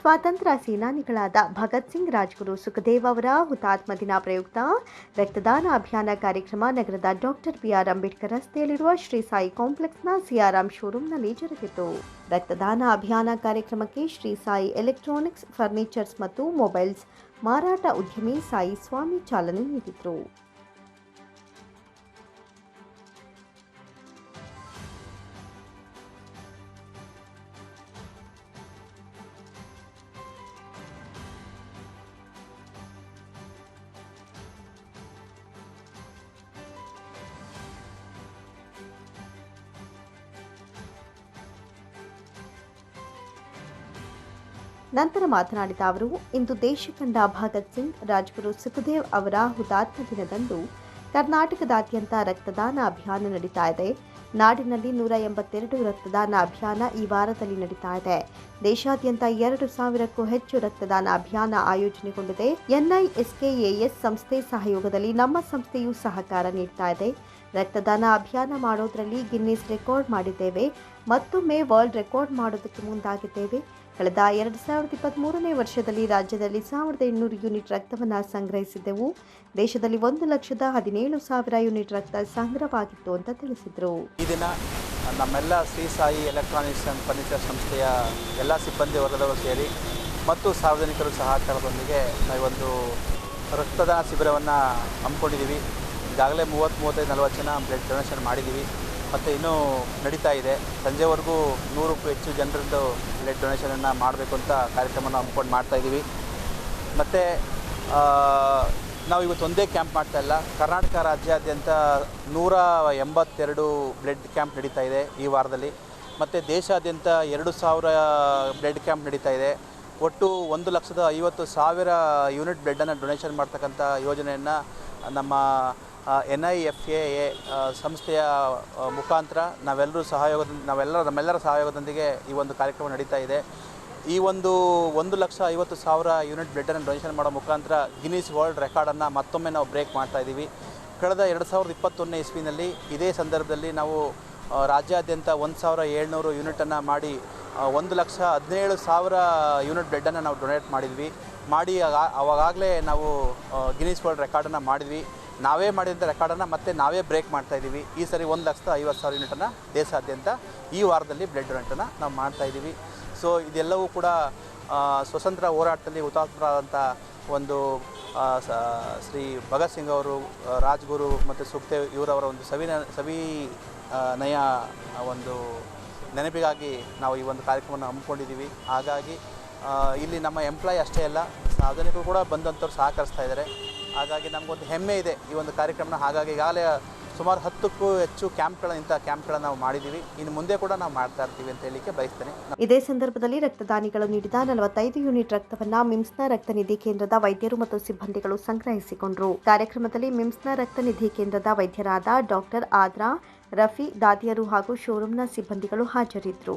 ಸ್ವಾತಂತ್ರ್ಯ ಸೇನಾನಿಗಳಾದ ಭಗತ್ ಸಿಂಗ್, ರಾಜ್ಗುರು ಸುಖದೇವ್ ಅವರ ಹುತಾತ್ಮ ದಿನ ಪ್ರಯುಕ್ತ ರಕ್ತದಾನ ಅಭಿಯಾನ ಕಾರ್ಯಕ್ರಮ ನಗರದ ಡಾಕ್ಟರ್ ಬಿಆರ್ ಅಂಬೇಡ್ಕರ್ ರಸ್ತೆಯಲ್ಲಿರುವ ಶ್ರೀ ಸಾಯಿ ಕಾಂಪ್ಲೆಕ್ಸ್ನ ಸಿಆರ್ಎಂ ಶೋರೂಮ್ನಲ್ಲಿ ಜರುಗಿತು. ರಕ್ತದಾನ ಅಭಿಯಾನ ಕಾರ್ಯಕ್ರಮಕ್ಕೆ ಶ್ರೀ ಸಾಯಿ ಎಲೆಕ್ಟ್ರಾನಿಕ್ಸ್, ಫರ್ನಿಚರ್ಸ್ ಮತ್ತು ಮೊಬೈಲ್ಸ್ ಮಾರಾಟ ಉದ್ಯಮಿ ಸಾಯಿ ಸ್ವಾಮಿ ಚಾಲನೆ ನೀಡಿದರು. ನಂತರ ಮಾತನಾಡಿದ ಅವರು, ಇಂದು ದೇಶ ಕಂಡ ಭಗತ್ ಸಿಂಗ್, ರಾಜ್ಗುರು ಸುಖದೇವ್ ಅವರ ಹುತಾತ್ಮ ದಿನದಂದು ಕರ್ನಾಟಕದಾದ್ಯಂತ ರಕ್ತದಾನ ಅಭಿಯಾನ ನಡೀತಾ ಇದೆ. ನಾಡಿನಲ್ಲಿ ನೂರ ಎಂಬತ್ತೆರಡು ರಕ್ತದಾನ ಅಭಿಯಾನ ಈ ವಾರದಲ್ಲಿ ನಡೀತಾ ಇದೆ. ದೇಶಾದ್ಯಂತ ಎರಡು ಸಾವಿರಕ್ಕೂ ಹೆಚ್ಚು ರಕ್ತದಾನ ಅಭಿಯಾನ ಆಯೋಜನೆಗೊಂಡಿದೆ. ಎನ್ಐಎಸ್ಕೆಎಎಸ್ ಸಂಸ್ಥೆ ಸಹಯೋಗದಲ್ಲಿ ನಮ್ಮ ಸಂಸ್ಥೆಯು ಸಹಕಾರ ನೀಡ್ತಾ ಇದೆ. ರಕ್ತದಾನ ಅಭಿಯಾನ ಮಾಡೋದ್ರಲ್ಲಿ ಗಿನ್ನಿಸ್ ರೆಕಾರ್ಡ್ ಮಾಡಿದ್ದೇವೆ. ಮತ್ತೊಮ್ಮೆ ವರ್ಲ್ಡ್ ರೆಕಾರ್ಡ್ ಮಾಡೋದಕ್ಕೆ ಮುಂದಾಗಿದ್ದೇವೆ. ಕಳೆದ ಎರಡು ಸಾವಿರದ ಇಪ್ಪತ್ತ್ಮೂರನೇ ವರ್ಷದಲ್ಲಿ ರಾಜ್ಯದಲ್ಲಿ ಸಾವಿರದ ಇನ್ನೂರು ಯೂನಿಟ್ ರಕ್ತವನ್ನು ಸಂಗ್ರಹಿಸಿದ್ದೆವು. ದೇಶದಲ್ಲಿ ಒಂದು ಲಕ್ಷದ ಹದಿನೇಳು ಸಾವಿರ ಯೂನಿಟ್ ರಕ್ತ ಸಂಗ್ರಹವಾಗಿತ್ತು ಅಂತ ತಿಳಿಸಿದರು. ಈ ದಿನ ನಮ್ಮೆಲ್ಲ Shri Sai electronics and furniture ಸಂಸ್ಥೆಯ ಎಲ್ಲ ಸಿಬ್ಬಂದಿ ವರ್ಗದವರು ಸೇರಿ ಮತ್ತು ಸಾರ್ವಜನಿಕರು ಸಹಕಾರದೊಂದಿಗೆ ಒಂದು ರಕ್ತದಾನ ಶಿಬಿರವನ್ನು ಹಮ್ಮಿಕೊಂಡಿದ್ದೀವಿ. ಈಗಾಗಲೇ ಮೂವತ್ತು ಮೂವತ್ತೈದು ನಲವತ್ತು ಜನ ಬ್ಲಡ್ ಡೊನೇಷನ್ ಮಾಡಿದ್ದೀವಿ. ಮತ್ತು ಇನ್ನೂ ನಡೀತಾ ಇದೆ. ಸಂಜೆವರೆಗೂ ನೂರಕ್ಕೂ ಹೆಚ್ಚು ಜನರದ್ದು ಬ್ಲಡ್ ಡೊನೇಷನನ್ನು ಮಾಡಬೇಕು ಅಂತ ಕಾರ್ಯಕ್ರಮನ ಹಮ್ಮಿಕೊಂಡು ಮಾಡ್ತಾಯಿದ್ದೀವಿ ಮತ್ತು ನಾವು ಇವತ್ತು ಒಂದೇ ಕ್ಯಾಂಪ್ ಮಾಡ್ತಾ ಇಲ್ಲ. ಕರ್ನಾಟಕ ರಾಜ್ಯಾದ್ಯಂತ ನೂರ ಎಂಬತ್ತೆರಡು ಬ್ಲಡ್ ಕ್ಯಾಂಪ್ ನಡೀತಾ ಇದೆ ಈ ವಾರದಲ್ಲಿ. ಮತ್ತು ದೇಶಾದ್ಯಂತ ಎರಡು ಸಾವಿರ ಬ್ಲಡ್ ಕ್ಯಾಂಪ್ ನಡೀತಾ ಇದೆ. ಒಟ್ಟು ಒಂದು ಲಕ್ಷದ ಐವತ್ತು ಸಾವಿರ ಯೂನಿಟ್ ಬ್ಲಡ್ಡನ್ನು ಡೊನೇಷನ್ ಮಾಡ್ತಕ್ಕಂಥ ಯೋಜನೆಯನ್ನು ನಮ್ಮ N I F A A ಸಂಸ್ಥೆಯ ಮುಖಾಂತರ ನಾವೆಲ್ಲರೂ ಸಹಯೋಗದ, ನಾವೆಲ್ಲರ, ನಮ್ಮೆಲ್ಲರ ಸಹಯೋಗದೊಂದಿಗೆ ಈ ಒಂದು ಕಾರ್ಯಕ್ರಮ ನಡೀತಾ ಇದೆ. ಈ ಒಂದು ಒಂದು ಲಕ್ಷ ಐವತ್ತು ಸಾವಿರ ಯೂನಿಟ್ ಬ್ಲಡ್ಡನ್ನು ಡೊನೇಷನ್ ಮಾಡೋ ಮುಖಾಂತರ ಗಿನೀಸ್ ವರ್ಲ್ಡ್ ರೆಕಾರ್ಡನ್ನು ಮತ್ತೊಮ್ಮೆ ನಾವು ಬ್ರೇಕ್ ಮಾಡ್ತಾ ಇದ್ದೀವಿ. ಕಳೆದ ಎರಡು ಸಾವಿರದ ಇಪ್ಪತ್ತೊಂದನೇ ಇಸ್ವಿನಲ್ಲಿ ಇದೇ ಸಂದರ್ಭದಲ್ಲಿ ನಾವು ರಾಜ್ಯಾದ್ಯಂತ ಒಂದು ಸಾವಿರ ಏಳ್ನೂರು ಯೂನಿಟನ್ನು ಮಾಡಿ ಒಂದು ಲಕ್ಷ ಹದಿನೇಳು ಸಾವಿರ ಯೂನಿಟ್ ಬ್ಲಡ್ಡನ್ನು ನಾವು ಡೊನೇಟ್ ಮಾಡಿದ್ವಿ. ಮಾಡಿ ಅವಾಗಲೇ ನಾವು ಗಿನೀಸ್ ವರ್ಲ್ಡ್ ರೆಕಾರ್ಡನ್ನು ಮಾಡಿದ್ವಿ. ನಾವೇ ಮಾಡಿದಂಥ ರೆಕಾರ್ಡನ್ನು ಮತ್ತೆ ನಾವೇ ಬ್ರೇಕ್ ಮಾಡ್ತಾ ಇದ್ದೀವಿ ಈ ಸರಿ ಒಂದು ಲಕ್ಷದ ಐವತ್ತು ಸಾವಿರ ಯೂನಿಟನ್ನು ದೇಶಾದ್ಯಂತ ಈ ವಾರದಲ್ಲಿ ಬ್ಲಡ್ ಡೊನೇಟನ್ನು ನಾವು ಮಾಡ್ತಾ ಇದ್ದೀವಿ ಸೊ ಇದೆಲ್ಲವೂ ಕೂಡ ಸ್ವತಂತ್ರ ಹೋರಾಟದಲ್ಲಿ ಹುತಾತ್ಮರಾದಂಥ ಒಂದು ಶ್ರೀ ಭಗತ್ ಸಿಂಗ್ ಅವರು ರಾಜ್ಗುರು ಮತ್ತು ಸುಖದೇವ್ ಇವರವರ ಒಂದು ಸವಿನ, ಸವಿ ನಯ ಒಂದು ನೆನಪಿಗಾಗಿ ನಾವು ಈ ಒಂದು ಕಾರ್ಯಕ್ರಮವನ್ನು ಹಮ್ಮಿಕೊಂಡಿದ್ದೀವಿ. ಹಾಗಾಗಿ ಇಲ್ಲಿ ನಮ್ಮ ಎಂಪ್ಲಾಯ್ ಅಷ್ಟೇ ಅಲ್ಲ ಸಾರ್ವಜನಿಕರು ಕೂಡ ಬಂದಂಥವ್ರು ಸಹಕರಿಸ್ತಾ ಇದ್ದಾರೆ. ಹಾಗಾಗಿ ನಮಗೊಂದು ಹೆಮ್ಮೆ ಇದೆ ಈ ಒಂದು ಕಾರ್ಯಕ್ರಮನ ಹಾಗಾಗಿ ಈಗಾಗಲೇ ಸುಮಾರು ಹತ್ತಕ್ಕೂ ಹೆಚ್ಚು ಕ್ಯಾಂಪ್ಗಳ ಇಂಥ ಕ್ಯಾಂಪ್ಗಳನ್ನು ನಾವು ಮಾಡಿದ್ದೀವಿ. ಇನ್ನು ಮುಂದೆ ಕೂಡ ನಾವು ಮಾಡ್ತಾ ಇರ್ತೀವಿ ಅಂತ ಹೇಳಿಕ್ಕೆ ಬಯಸ್ತೇನೆ. ಇದೇ ಸಂದರ್ಭದಲ್ಲಿ ರಕ್ತದಾನಿಗಳು ನೀಡಿದ ನಲವತ್ತೈದು ಯೂನಿಟ್ ರಕ್ತವನ್ನ ಮಿಮ್ಸ್ನ ರಕ್ತ ನಿಧಿ ಕೇಂದ್ರದ ವೈದ್ಯರು ಮತ್ತು ಸಿಬ್ಬಂದಿಗಳು ಸಂಗ್ರಹಿಸಿಕೊಂಡರು. ಕಾರ್ಯಕ್ರಮದಲ್ಲಿ ಮಿಮ್ಸ್ನ ರಕ್ತ ನಿಧಿ ಕೇಂದ್ರದ ವೈದ್ಯರಾದ ಡಾಕ್ಟರ್ ಆದ್ರಾ, ರಫಿ ದಾದಿಯರು ಹಾಗೂ ಶೋರೂಮ್ನ ಸಿಬ್ಬಂದಿಗಳು ಹಾಜರಿದ್ದರು.